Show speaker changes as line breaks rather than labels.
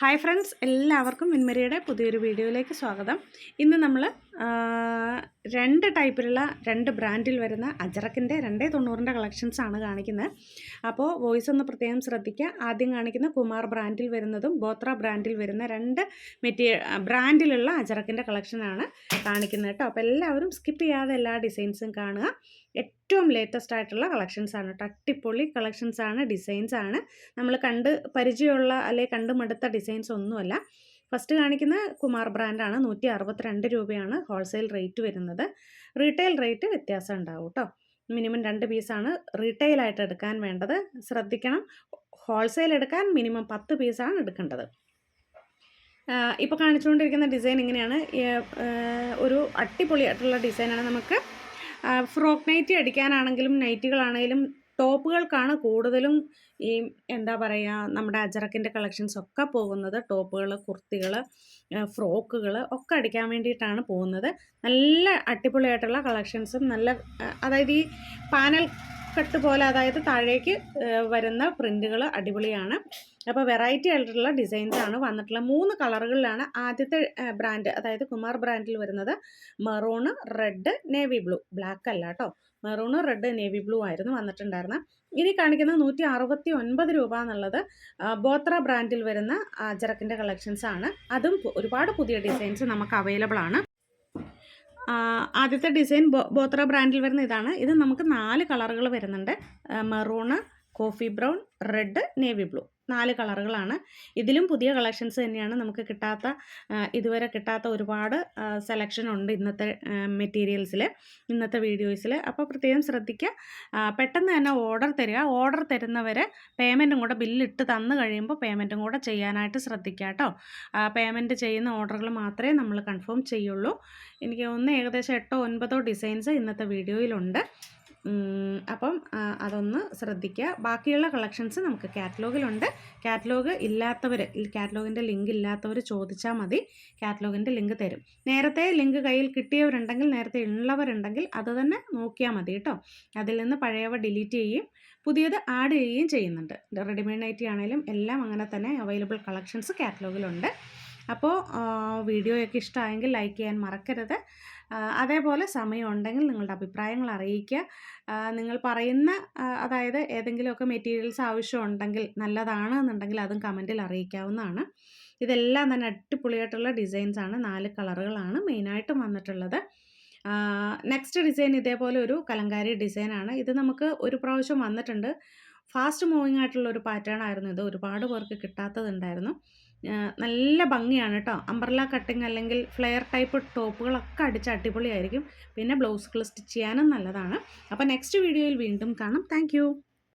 Hi friends എല്ലാവർക്കും മിൻമരിയുടെ പുതിയൊരു വീഡിയോയിലേക്ക് സ്വാഗതം. ഇന്ന് നമ്മൾ രണ്ട് ടൈപ്പിലുള്ള രണ്ട് ബ്രാൻഡിൽ വരുന്ന അജറക്കിന്റെ രണ്ടേ തൊണ്ണൂറിന്റെ കളക്ഷൻസ് ആണ് കാണിക്കുന്നത്. അപ്പോൾ വോയിസ് ഒന്ന് പ്രത്യേകം ശ്രദ്ധിക്കുക. ആദ്യം കാണിക്കുന്ന കുമാർ ബ്രാൻഡിൽ വരുന്നതും ബോത്ര ബ്രാൻഡിൽ വരുന്ന രണ്ട് മെറ്റീരിയൽ ബ്രാൻഡിലുള്ള അജറക്കിന്റെ കളക്ഷനാണ് കാണിക്കുന്നത് കേട്ടോ. അപ്പോൾ എല്ലാവരും സ്കിപ്പ് ചെയ്യാതെ എല്ലാ ഡിസൈൻസും കാണുക. ഏറ്റവും ലേറ്റസ്റ്റ് ആയിട്ടുള്ള കളക്ഷൻസ് ആണ് തട്ടിപ്പൊളി കളക്ഷൻസ് ആണ് ഡിസൈൻസ് ആണ്. നമ്മൾ കണ്ട് പരിചയമുള്ള അല്ലെങ്കിൽ കണ്ടുമടുത്ത ഡിസൈൻസ് ഒന്നുമല്ല. ഫസ്റ്റ് കാണിക്കുന്ന കുമാർ ബ്രാൻഡാണ് നൂറ്റി അറുപത്തിരണ്ട് രൂപയാണ് ഹോൾസെയിൽ റേറ്റ് വരുന്നത്. റീറ്റെയിൽ റേറ്റ് വ്യത്യാസം ഉണ്ടാവും കേട്ടോ മിനിമം രണ്ട് പീസാണ് റീറ്റെയിലായിട്ട് എടുക്കാൻ വേണ്ടത്. ശ്രദ്ധിക്കണം. ഹോൾസെയിൽ എടുക്കാൻ മിനിമം പത്ത് പീസാണ് എടുക്കേണ്ടത്. ഇപ്പോൾ കാണിച്ചുകൊണ്ടിരിക്കുന്ന ഡിസൈൻ ഇങ്ങനെയാണ്. ഒരു അടിപൊളിയായിട്ടുള്ള ഡിസൈനാണ് നമുക്ക്. ഫ്രോക്ക് നൈറ്റി അടിക്കാനാണെങ്കിലും നൈറ്റികളാണെങ്കിലും ടോപ്പുകൾക്കാണ് കൂടുതലും ഈ എന്താ പറയുക നമ്മുടെ അജറക്കിന്റെ കളക്ഷൻസ് ഒക്കെ പോകുന്നത് ടോപ്പുകൾ കുർത്തികൾ ഫ്രോക്കുകൾ ഒക്കെ അടിക്കാൻ വേണ്ടിയിട്ടാണ് പോകുന്നത്. നല്ല അടിപൊളിയായിട്ടുള്ള കളക്ഷൻസും നല്ല അതായത് ഈ പാനൽ കട്ട് പോലെ അതായത് താഴേക്ക് വരുന്ന പ്രിന്റുകൾ അടിപൊളിയാണ്. അപ്പോൾ വെറൈറ്റി ആയിട്ടുള്ള ഡിസൈൻസ് ആണ് വന്നിട്ടുള്ളത്. മൂന്ന് കളറുകളിലാണ് ആദ്യത്തെ ബ്രാൻഡ് അതായത് കുമാർ ബ്രാൻഡിൽ വരുന്നത്. Maroon red navy blue black അല്ല കേട്ടോ. മെറൂണ് റെഡ് നേവി ബ്ലൂ ആയിരുന്നു വന്നിട്ടുണ്ടായിരുന്നത്. ഇനി കാണിക്കുന്ന നൂറ്റി അറുപത്തി ഒൻപത് രൂപ എന്നുള്ളത് ബോത്ര ബ്രാൻഡിൽ വരുന്ന ജറക്കിന്റെ കളക്ഷൻസ് ആണ്. അതും ഒരുപാട് പുതിയ ഡിസൈൻസ് നമുക്ക് അവൈലബിൾ ആണ്. ആദ്യത്തെ ഡിസൈൻ ബോത്ര ബ്രാൻഡിൽ വരുന്ന ഇതാണ്. ഇത് നമുക്ക് നാല് കളറുകൾ വരുന്നുണ്ട്. Maroon coffee brown red navy blue. നാല് കളറുകളാണ്. ഇതിലും പുതിയ കളക്ഷൻസ് തന്നെയാണ് നമുക്ക് കിട്ടാത്ത ഇതുവരെ കിട്ടാത്ത ഒരുപാട് സെലക്ഷൻ ഉണ്ട് ഇന്നത്തെ മെറ്റീരിയൽസിൽ ഇന്നത്തെ വീഡിയോസിൽ അപ്പോൾ പ്രത്യേകം ശ്രദ്ധിക്കുക പെട്ടെന്ന് തന്നെ ഓർഡർ തരിക. ഓർഡർ തരുന്നവരെ പേയ്മെന്റും കൂടെ ബില്ലിട്ട് തന്നു കഴിയുമ്പോൾ പേയ്മെന്റും കൂടെ ചെയ്യാനായിട്ട് ശ്രദ്ധിക്കുക കേട്ടോ. പേയ്മെന്റ് ചെയ്യുന്ന ഓർഡറുകൾ മാത്രമേ നമ്മൾ കൺഫേം ചെയ്യുള്ളൂ. എനിക്ക് ഒന്ന് ഏകദേശം എട്ടോ ഒൻപതോ ഡിസൈൻസ് ഇന്നത്തെ വീഡിയോയിലുണ്ട് അപ്പം അതൊന്ന് ശ്രദ്ധിക്കുക. ബാക്കിയുള്ള കളക്ഷൻസ് നമുക്ക് കാറ്റലോഗിലുണ്ട് കാറ്റലോഗ് ഇല്ലാത്തവർ കാറ്റലോഗിന്റെ ലിങ്ക് ഇല്ലാത്തവർ ചോദിച്ചാൽ മതി. കാറ്റലോഗിന്റെ ലിങ്ക് തരും. നേരത്തെ ലിങ്ക് കയ്യിൽ കിട്ടിയവരുണ്ടെങ്കിൽ നേരത്തെ ഉള്ളവരുണ്ടെങ്കിൽ അത് തന്നെ നോക്കിയാൽ മതി കേട്ടോ. അതിൽ നിന്ന് പഴയവ ഡിലീറ്റ് ചെയ്യും. പുതിയത് ആഡ് ചെയ്യുകയും ചെയ്യുന്നുണ്ട്. റെഡിമെയ്ഡ് നൈറ്റി ആണെങ്കിലും എല്ലാം അങ്ങനെ തന്നെ അവൈലബിൾ കളക്ഷൻസ് കാറ്റലോഗിലുണ്ട് അപ്പോൾ വീഡിയോയൊക്കെ ഇഷ്ടമായെങ്കിൽ ലൈക്ക് ചെയ്യാൻ മറക്കരുത്. അതേപോലെ സമയമുണ്ടെങ്കിൽ നിങ്ങളുടെ അഭിപ്രായങ്ങൾ അറിയിക്കുക. നിങ്ങൾ പറയുന്ന അതായത് ഏതെങ്കിലുമൊക്കെ മെറ്റീരിയൽസ് ആവശ്യമുണ്ടെങ്കിൽ നല്ലതാണ് എന്നുണ്ടെങ്കിൽ അതും കമന്റിൽ അറിയിക്കാവുന്നതാണ്. ഇതെല്ലാം തന്നെ അടിപൊളിയായിട്ടുള്ള ഡിസൈൻസ് ആണ്. നാല് കളറുകളാണ് മെയിനായിട്ടും വന്നിട്ടുള്ളത്. നെക്സ്റ്റ് ഡിസൈൻ ഇതേപോലെ ഒരു കലങ്കാരി ഡിസൈനാണ് ഇത് നമുക്ക് ഒരു പ്രാവശ്യം വന്നിട്ടുണ്ട്. ഫാസ്റ്റ് മൂവിങ് ആയിട്ടുള്ള ഒരു പാറ്റേൺ ആയിരുന്നു ഇത്. ഒരുപാട് പേർക്ക് കിട്ടാത്തതുണ്ടായിരുന്നു. നല്ല ഭംഗിയാണ് കേട്ടോ അംബ്രല കട്ടിങ് അല്ലെങ്കിൽ ഫ്ലെയർ ടൈപ്പ് ടോപ്പുകളൊക്കെ അടിച്ച് അടിപൊളിയായിരിക്കും. പിന്നെ ബ്ലൗസുകൾ സ്റ്റിച്ച് ചെയ്യാനും നല്ലതാണ്. അപ്പോൾ നെക്സ്റ്റ് വീഡിയോയിൽ വീണ്ടും കാണാം. താങ്ക്